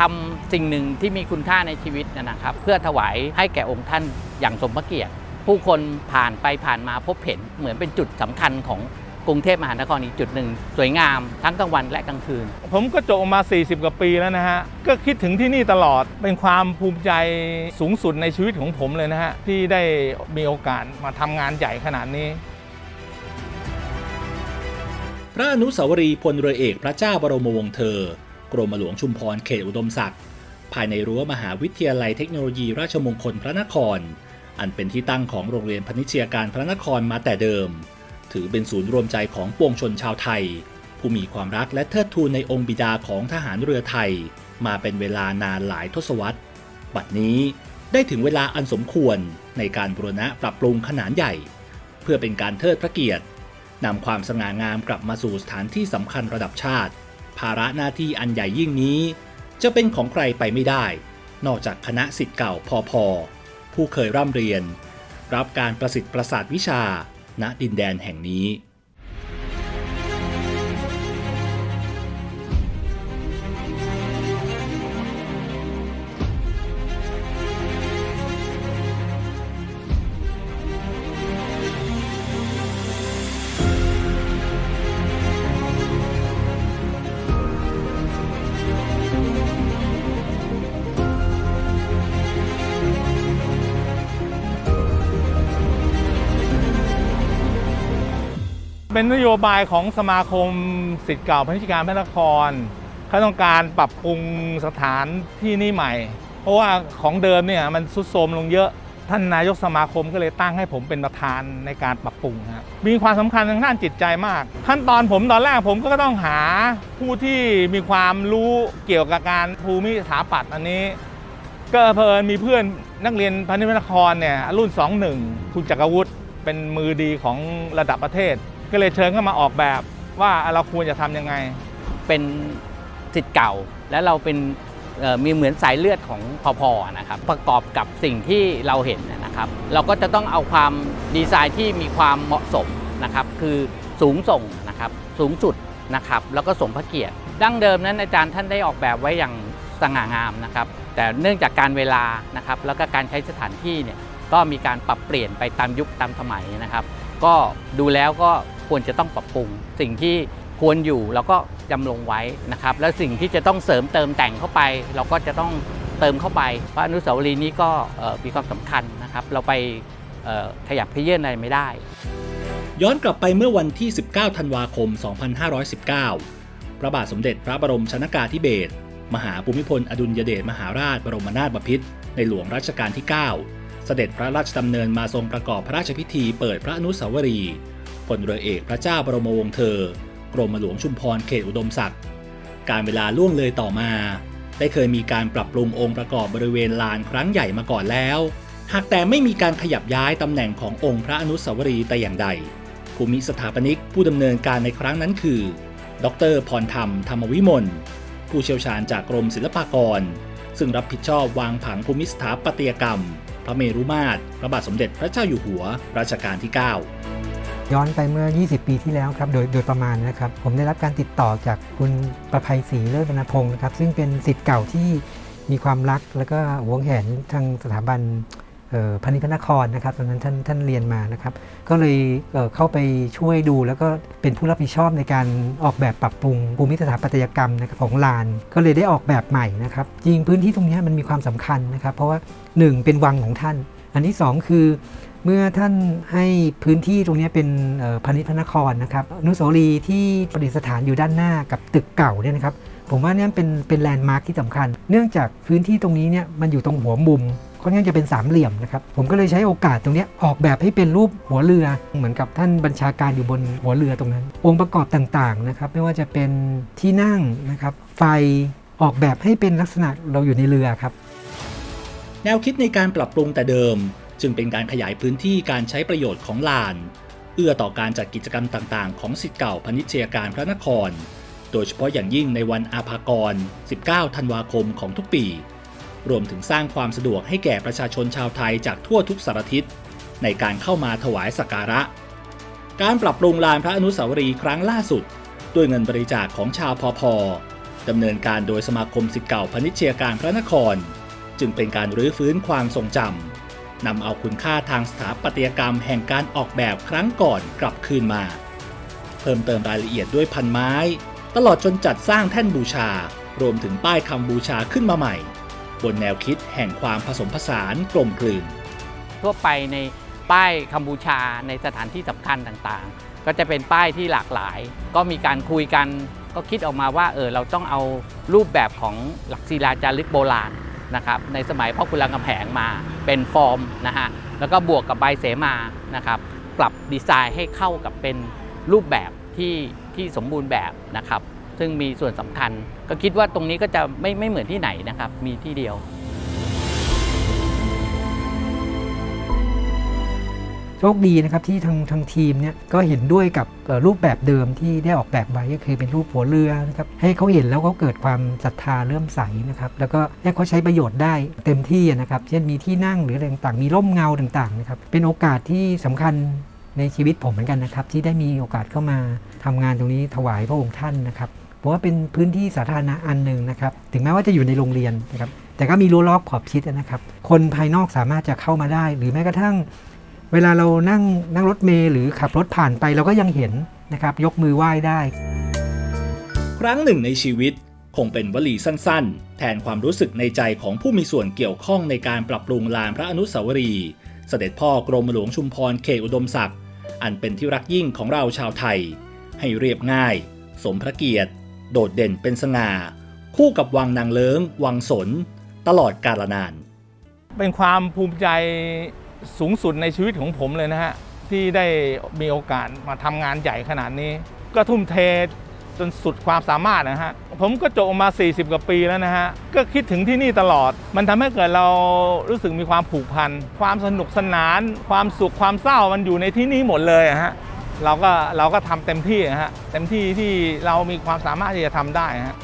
ทำสิ่งหนึ่งที่มีคุณค่าในชีวิตนะครับ เพื่อถวายให้แก่องค์ท่านอย่างสมพระเกียรติ ผู้คนผ่านไปผ่านมาพบเห็นเหมือนเป็นจุดสำคัญของกรุงเทพมหานครอีกจุดหนึ่ง สวยงามทั้งกลางวันและกลางคืน ผมก็จบออกมา 40 กว่าปีแล้วนะฮะ ก็คิดถึงที่นี่ตลอดเป็นความภูมิใจสูงสุดในชีวิตของผมเลยนะฮะ ที่ได้มีโอกาสมาทำงานใหญ่ขนาดนี้ พระอนุสาวรีย์พลเรือเอกพระเจ้าบรมวงศ์เธอ กรมหลวงชุมพรเขตอุดมศักดิ์ภายในรั้วมหาวิทยาลัยเทคโนโลยีราชมงคลพระนคร อันเป็นที่ตั้งของโรงเรียนพนิชยาการพระนครมาแต่เดิม ถือเป็นศูนย์รวมใจของปวงชนชาวไทย ผู้มีความรักและเทิดทูนในองค์บิดาของทหารเรือไทย มาเป็นเวลานานหลายทศวรรษ บัดนี้ได้ถึงเวลาอันสมควรในการบูรณะปรับปรุงขนาดใหญ่ เพื่อเป็นการเทิดพระเกียรตินำความสง่างามกลับมาสู่สถานที่สำคัญระดับชาติ ภาระหน้าที่อันใหญ่ยิ่งนี้ จะเป็นของใครไปไม่ได้ นอกจากคณะสิทธิ์เก่าพอพอผู้เคยร่ำเรียน รับการประสิทธิ์ประสาทวิชา ณดินแดนแห่งนี้ เป็นนโยบายของสมาคมสิทธิ์เก่าพนิชการพระนครเขาต้องการปรับปรุงสถานที่นี่ใหม่ เพราะว่าของเดิมเนี่ยมันสุดโทรมลงเยอะท่านนายกสมาคมก็เลยตั้งให้ผมเป็นประธานในการปรับปรุงครับมีความสำคัญทางด้านจิตใจมาก ขั้นตอนผมตอนแรกผมก็ต้องหาผู้ที่มีความรู้เกี่ยวกับการภูมิสถาปัตย์อันนี้ ก็เพลินมีเพื่อนนักเรียนพาณิชย์นครเนี่ยรุ่น 21 คุณจักรวุฒิเป็นมือดีของระดับประเทศ ก็เลยเชิญเข้ามาออกแบบว่าเราควรจะทำยังไง เป็นสิทธิ์เก่า และเราเป็นมีเหมือนสายเลือดของพอพอนะครับ ประกอบกับสิ่งที่เราเห็นนะครับ เราก็จะต้องเอาความดีไซน์ที่มีความเหมาะสมนะครับ คือสูงส่งนะครับสูงสุดนะครับ แล้วก็สมพระเกียรติดั้งเดิมนั้นอาจารย์ท่านได้ออกแบบไว้อย่างสง่างามนะครับ แต่เนื่องจากการเวลานะครับ แล้วก็การใช้สถานที่เนี่ยก็มีการปรับเปลี่ยนไปตามยุคตามสมัยนะครับ ก็ดูแล้วก็ ควรจะต้องปรับปรุง สิ่งที่ควรอยู่เราก็จำลงไว้นะครับ แล้วสิ่งที่จะต้องเสริมเติมแต่งเข้าไป เราก็จะต้องเติมเข้าไปเพราะอนุสาวรีย์นี้ก็มีความสำคัญนะครับ เราไปขยับเขยื่อนอะไรไม่ได้ ย้อนกลับไปเมื่อวันที่ 19 ธันวาคม 2519 พระบาทสมเด็จพระบรมชนากาธิเบศรมหาภูมิพลอดุลยเดชมหาราชบรมนาถบพิตรในหลวงรัชกาลที่ 9 เสด็จพระราชดำเนินมาทรงประกอบพระราชพิธีเปิดพระอนุสาวรีย์ ลเรือเอกพระเจ้าบรมวงศ์เธอ กรมหลวงชุมพรเขตอุดมศักดิ์ การเวลาล่วงเลยต่อมา ได้เคยมีการปรับปรุงองค์ประกอบบริเวณลานครั้งใหญ่มาก่อนแล้ว หากแต่ไม่มีการขยับย้ายตำแหน่งขององค์พระอนุสาวรีย์แต่อย่างใด ภูมิสถาปนิกผู้ดำเนินการในครั้งนั้นคือ ดรพรธรรมธรรมวิมล ผู้เชี่ยวชาญจากกรมศิลปากร ซึ่งรับผิดชอบวางผังภูมิสถาปัตยกรรม พระเมรุมาตร พระบาทสมเด็จพระเจ้าอยู่หัวรัชกาลที่ 9 ย้อนไปเมื่อ 20 ปีที่แล้วครับโดยโดยประมาณนะครับ ผมได้รับการติดต่อจากคุณประภัยศรีเลิศวรรณพงศ์นะครับซึ่งเป็นสิทธิ์เก่าที่มีความรัก แล้วก็หวงแหนทางสถาบันพานิชย์พนครนะครับตอนนั้นท่านท่านเรียนมานะครับ ก็เลยเเข้าไปช่วยดู แล้วก็เป็นผู้รับผิดชอบในการออกแบบปรับปรุงภูมิสถาปัตยกรรมนะครับของลาน ก็เลยได้ออกแบบใหม่นะครับ จริงพื้นที่ตรงนี้มันมีความสำคัญนะครับ เพราะว่าหนึ่งเป็นวังของท่าน อันที่สองคือ เมื่อท่านให้พื้นที่ตรงนี้เป็นพาณิชย์พระนครนะครับอนุสาวรีย์ที่ประดิษฐานอยู่ด้านหน้ากับตึกเก่าเนี่ยนะครับผมว่านี่เป็นเป็นแลนด์มาร์คที่สำคัญ เนื่องจากพื้นที่ตรงนี้เนี่ยมันอยู่ตรงหัวมุมค่อนข้างจะเป็นสามเหลี่ยมนะครับ ผมก็เลยใช้โอกาสตรงนี้ออกแบบให้เป็นรูปหัวเรือ เหมือนกับท่านบัญชาการอยู่บนหัวเรือตรงนั้น องค์ประกอบต่างๆนะครับ ไม่ว่าจะเป็นที่นั่งนะครับ ไฟออกแบบให้เป็นลักษณะเราอยู่ในเรือครับ แนวคิดในการปรับปรุงแต่เดิม จึงเป็นการขยายพื้นที่การใช้ประโยชน์ของลาน เอื้อต่อการจัดกิจกรรมต่างๆ ของสิทธิ์เก่าพนิชยการพระนคร โดยเฉพาะอย่างยิ่งในวันอาภากร 19 ธันวาคมของทุกปี รวมถึงสร้างความสะดวกให้แก่ประชาชนชาวไทยจากทั่วทุกสารทิศในการเข้ามาถวายสักการะ การปรับปรุงลานพระอนุสาวรีย์ครั้งล่าสุด ด้วยเงินบริจาคของชาวพอพอดำเนินการโดยสมาคมสิทธิ์เก่าพนิชยการพระนคร จึงเป็นการรื้อฟื้นความทรงจำ นำเอาคุณค่าทางสถาปัตยกรรมแห่งการออกแบบครั้งก่อนกลับคืนมา เพิ่มเติมรายละเอียดด้วยพันไม้ ตลอดจนจัดสร้างแท่นบูชา รวมถึงป้ายคำบูชาขึ้นมาใหม่ บนแนวคิดแห่งความผสมผสานกลมกลืน ทั่วไปในป้ายคัมพูชาในสถานที่สำคัญต่างๆ ก็จะเป็นป้ายที่หลากหลาย ก็มีการคุยกันก็คิดออกมาว่าเออเราต้องเอารูปแบบของหลักศิลาจารึกโบราณ นะครับในสมัยพ่อคุณรามคำแหงมาเป็นฟอร์มนะฮะแล้วก็บวกกับใบเสมานะครับปรับดีไซน์ให้เข้ากับเป็นรูปแบบที่ที่สมบูรณ์แบบนะครับ ซึ่งมีส่วนสำคัญ ก็คิดว่าตรงนี้ก็จะไม่ไม่เหมือนที่ไหนนะครับ มีที่เดียว โชคดีนะครับที่ทางทางทีมเนี่ยก็เห็นด้วยกับรูปแบบเดิมที่ได้ออกแบบไว้ก็คือเป็นรูปหัวเรือนะครับให้เขาเห็นแล้วเขาเกิดความศรัทธาเริ่มใสนะครับแล้วก็ให้เขาใช้ประโยชน์ได้เต็มที่นะครับเช่นมีที่นั่งหรืออะไรต่างๆมีร่มเงาต่างๆนะครับเป็นโอกาสที่สำคัญในชีวิตผมเหมือนกันนะครับ ที่ได้มีโอกาสเข้ามาทำงานตรงนี้ถวายพระองค์ท่านนะครับเพราะว่าเป็นพื้นที่สาธารณะอันหนึ่งนะครับถึงแม้ว่าจะอยู่ในโรงเรียนนะครับแต่ก็มีรั้วรอบขอบชิดนะครับ คนภายนอกสามารถจะเข้ามาได้ หรือแม้กระทั่ง เวลาเรานั่งนั่งรถเมล์หรือขับรถผ่านไปเราก็ยังเห็นนะครับ ยกมือไหว้ได้ ครั้งหนึ่งในชีวิตคงเป็นวลีสั้นๆ แทนความรู้สึกในใจของผู้มีส่วนเกี่ยวข้องในการปรับปรุงลานพระอนุสาวรีย์เสด็จพ่อกรมหลวงชุมพรเขตอุดมศักดิ์อันเป็นที่รักยิ่งของเราชาวไทย ให้เรียบง่าย สมพระเกียรติ โดดเด่นเป็นสง่า คู่กับวังนางเลิงวังสน ตลอดกาลนาน เป็นความภูมิใจ สูงสุดในชีวิตของผมเลยนะฮะ ที่ได้มีโอกาสมาทำงานใหญ่ขนาดนี้ ก็ทุ่มเทจนสุดความสามารถนะฮะ ผมก็จบออกมา 40 กว่าปีแล้วนะฮะ ก็คิดถึงที่นี่ตลอด มันทำให้เกิดเรารู้สึกมีความผูกพัน ความสนุกสนาน ความสุข ความเศร้า มันอยู่ในที่นี่หมดเลยะฮะ เราก็เราก็ทำเต็มที่ะฮะ เต็มที่ที่เรามีความสามารถที่จะทำได้ฮะ